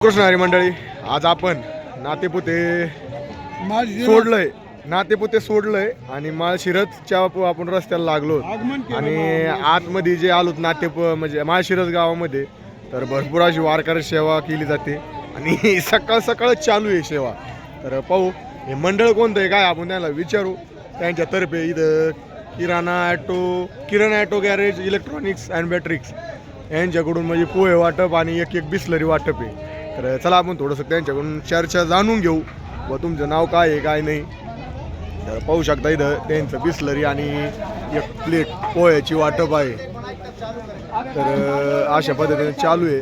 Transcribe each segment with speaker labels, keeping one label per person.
Speaker 1: कृष्ण हरी मंडळी आज आपण नातेपुते सोडलंय. नातेपुते सोडलंय आणि माळशिरसच्या आपण रस्त्याला लागलो. आणि आतमध्ये जे आलोत नातेप म्हणजे माळशिरस गावामध्ये तर भरपूर अशी वारकरी सेवा केली जाते. आणि सकाळ सकाळच चालू आहे सेवा. तर पाहू हे मंडळ कोणतं आहे काय आपण त्याला विचारू. त्यांच्यातर्फे इथं किराणा auto Kirana auto garage electronics and बॅटरिक्स यांच्याकडून म्हणजे पोहे वाटप आणि एक एक बिस्लरी वाटप आहे. तर चला आपण थोडंसं त्यांच्याकडून चर्चा जाणून घेऊ व तुमचं नाव काय आहे काय नाही. तर पाहू शकता इथं त्यांचं बिस्लरी आणि एक प्लेट पोह्याची वाटप आहे. तर अशा पद्धतीने चालू आहे.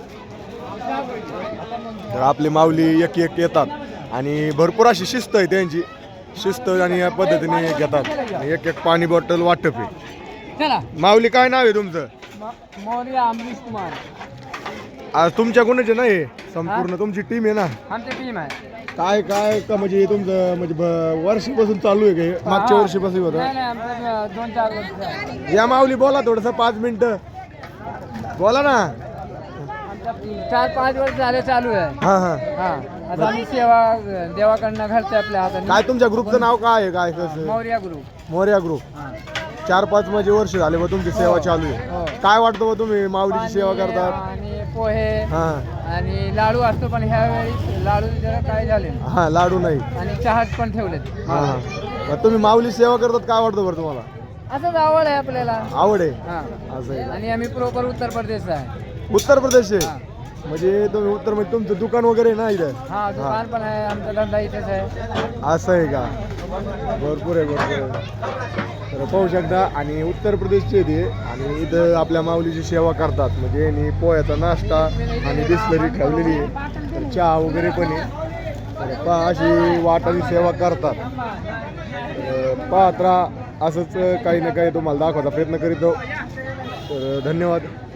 Speaker 1: तर आपले माऊली एक एक येतात आणि भरपूर अशी शिस्त आहे त्यांची. शिस्त आणि या पद्धतीने घेतात. एक एक पाणी बॉटल वाटप आहे. माऊली काय नाव आहे तुमचं? आज तुमच्या कोणाचे नाही? संपूर्ण तुमची टीम आहे ना?
Speaker 2: आमची टीम आहे.
Speaker 1: काय काय का म्हणजे तुमचं म्हणजे ब- वर्षापासून चालू आहे का मागच्या वर्षीपासून होतं?
Speaker 2: नाही नाही आमचं दोन चार वर्ष.
Speaker 1: या माऊली बोला थोडस पाच मिनिटं. बोला ना.
Speaker 2: चार पाच वर्ष झाले चालू आहे.
Speaker 1: हा हा.
Speaker 2: हा. आता आम्ही सेवा देवाकडनं घालते आपल्या
Speaker 1: काय तुमच्या ग्रुपचं नाव काय आहे? काय कसं?
Speaker 2: मौर्या ग्रुप
Speaker 1: मोर्या ग्रुप
Speaker 2: हा.
Speaker 1: चार पाच म्हणजे वर्ष झाले व तुमची सेवा चालू आहे.
Speaker 2: हो.
Speaker 1: काय वाटतं व तुम्ही माऊलीची सेवा
Speaker 2: पाणी
Speaker 1: करतात
Speaker 2: आणि पोहे.
Speaker 1: हा.
Speaker 2: आणि लाडू असतो पण ह्या वेळी लाडू जरा काय झाले नाही.
Speaker 1: हा लाडू नाही.
Speaker 2: आणि चहाच पण ठेवलेत.
Speaker 1: हा हा. मग तुम्ही माऊली सेवा करतात काय वाटतं बरं तुम्हाला?
Speaker 2: असंच आवड आहे आपल्याला.
Speaker 1: आवड आहे?
Speaker 2: हा.
Speaker 1: असं आहे.
Speaker 2: आणि आम्ही प्रॉपर उत्तर प्रदेशचा आहे.
Speaker 1: उत्तर प्रदेश आहे. म्हणजे तुम्ही उत्तर म्हणजे तुमचं दुकान वगैरे आहे ना इथं?
Speaker 2: हा दुकान पण आहे आमचा धंदा इथेच आहे.
Speaker 1: असं आहे का? भरपूर आहे भरपूर आहे. तर पाहू शकता आणि उत्तर प्रदेशचे ते आणि इथं आपल्या माऊलीची सेवा करतात. म्हणजे यांनी पोह्याचा नाश्ता आणि बिस्लरी ठेवलेली आहे. तर चहा वगैरे पण आहे. तर पहा अशी वाटाची सेवा करतात. तर पाहत राहा असंच काही ना काही तुम्हाला दाखवायचा प्रयत्न करीत तर धन्यवाद.